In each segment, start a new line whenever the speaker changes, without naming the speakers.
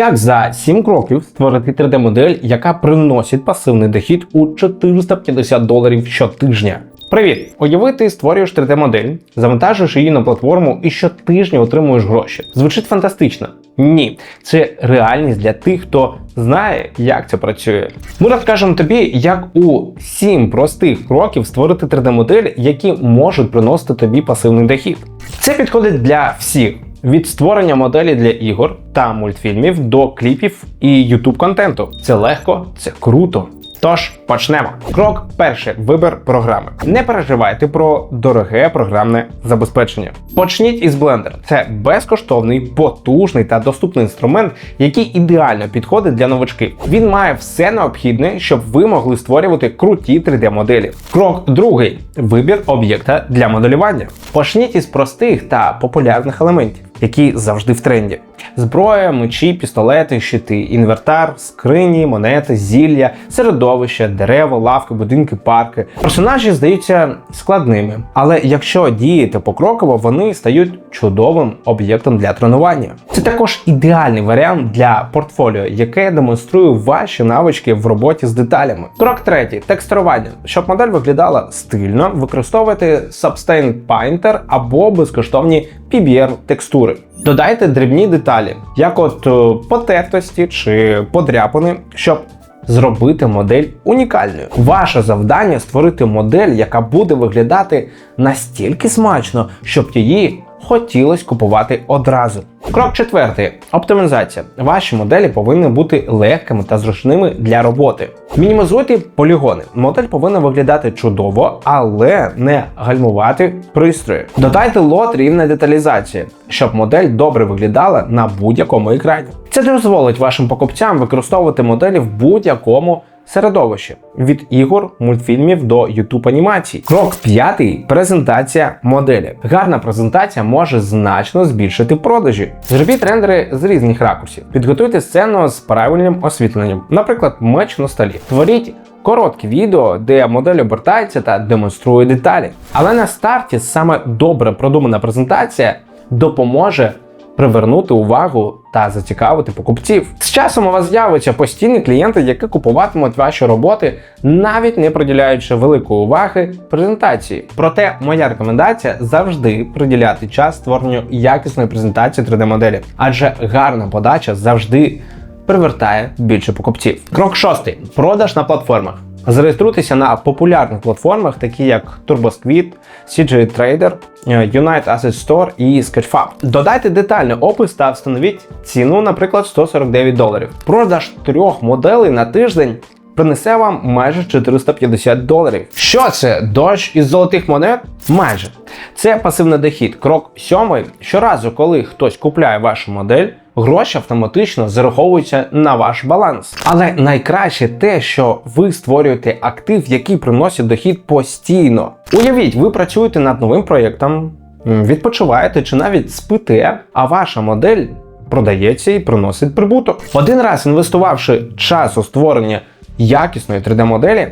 Як за 7 кроків створити 3D-модель, яка приносить пасивний дохід у 450 доларів щотижня? Привіт! Уяви, ти створюєш 3D-модель, завантажуєш її на платформу і щотижня отримуєш гроші. Звучить фантастично. Ні, це реальність для тих, хто знає, як це працює. Ми розкажемо тобі, як у 7 простих кроків створити 3D-модель, які можуть приносити тобі пасивний дохід. Це підходить для всіх. Від створення моделі для ігор та мультфільмів до кліпів і YouTube контенту. Це легко, це круто. Тож почнемо. Крок перший вибір програми. Не переживайте про дороге програмне забезпечення. Почніть із Blender. Це безкоштовний, потужний та доступний інструмент, який ідеально підходить для новачків. Він має все необхідне, щоб ви могли створювати круті 3D-моделі. Крок другий вибір об'єкта для моделювання. Почніть із простих та популярних елементів, які завжди в тренді. Зброя, мечі, пістолети, щити, інвертар, скрині, монети, зілля, середовище, дерева, лавки, будинки, парки. Персонажі здаються складними, але якщо діяти покроково, вони стають чудовим об'єктом для тренування. Це також ідеальний варіант для портфоліо, яке демонструє ваші навички в роботі з деталями. Крок третій текстурування. Щоб модель виглядала стильно, використовуйте Substance Painter або безкоштовні PBR текстури. Додайте дрібні деталі, як от е, потертості чи подряпини, щоб зробити модель унікальною. Ваше завдання створити модель, яка буде виглядати настільки смачно, щоб її хотілося купувати одразу. Крок четвертий оптимізація. Ваші моделі повинні бути легкими та зручними для роботи. Мінімізуйте полігони. Модель повинна виглядати чудово, але не гальмувати пристрої. Додайте лот рівня деталізації, щоб модель добре виглядала на будь-якому екрані. Це дозволить вашим покупцям використовувати моделі в будь-якому середовищі від ігор, мультфільмів до YouTube анімацій. Крок п'ятий презентація моделі. Гарна презентація може значно збільшити продажі. Зробіть рендери з різних ракурсів. Підготуйте сцену з правильним освітленням, наприклад, меч на столі. Творіть Короткі відео, де модель обертається та демонструє деталі. Але на старті саме добре продумана презентація допоможе привернути увагу та зацікавити покупців. З часом у вас з'являться постійні клієнти, які купуватимуть ваші роботи, навіть не приділяючи великої уваги презентації. Проте моя рекомендація завжди приділяти час створенню якісної презентації 3D-моделі, адже гарна подача завжди привертає більше покупців. Крок шостий продаж на платформах. Зареєструйтеся на популярних платформах, такі як TurboSquid, CJ Trader, Unite Asset Store і Sketchfab. Додайте детальний опис та встановіть ціну, наприклад, 149 доларів. Продаж трьох моделей на тиждень принесе вам майже 450 доларів. Що це? Дощ із золотих монет? Майже. Це пасивний дохід. Крок сьомий. Щоразу, коли хтось купляє вашу модель, гроші автоматично зараховуються на ваш баланс. Але найкраще те, що ви створюєте актив, який приносить дохід постійно. Уявіть, ви працюєте над новим проєктом, відпочиваєте чи навіть спите, а ваша модель продається і приносить прибуток. Один раз інвестувавши час у створення якісної 3D-моделі,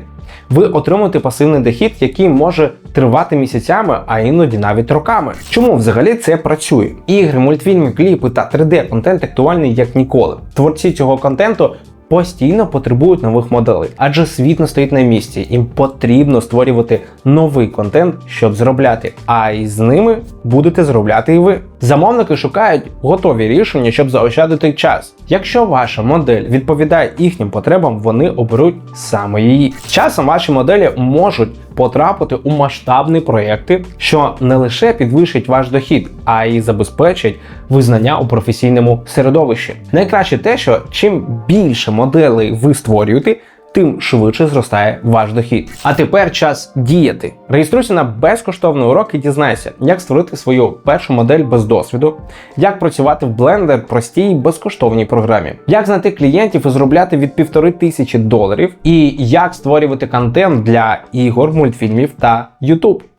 ви отримуєте пасивний дохід, який може тривати місяцями, а іноді навіть роками. Чому взагалі це працює? Ігри, мультфільми, кліпи та 3D-контент актуальний як ніколи. Творці цього контенту постійно потребують нових моделей, адже світ не стоїть на місці. Їм потрібно створювати новий контент, щоб заробляти. А із ними будете заробляти і ви. Замовники шукають готові рішення, щоб заощадити час. Якщо ваша модель відповідає їхнім потребам, вони оберуть саме її. Часом ваші моделі можуть потрапити у масштабні проєкти, що не лише підвищить ваш дохід, а й забезпечить визнання у професійному середовищі. Найкраще те, що чим більше моделей ви створюєте, тим швидше зростає ваш дохід. А тепер час діяти. Реєструйся на безкоштовний урок і дізнайся, як створити свою першу модель без досвіду, як працювати в Blender простій безкоштовній програмі, як знайти клієнтів і зробляти від півтори тисячі доларів, і як створювати контент для ігор, мультфільмів та YouTube.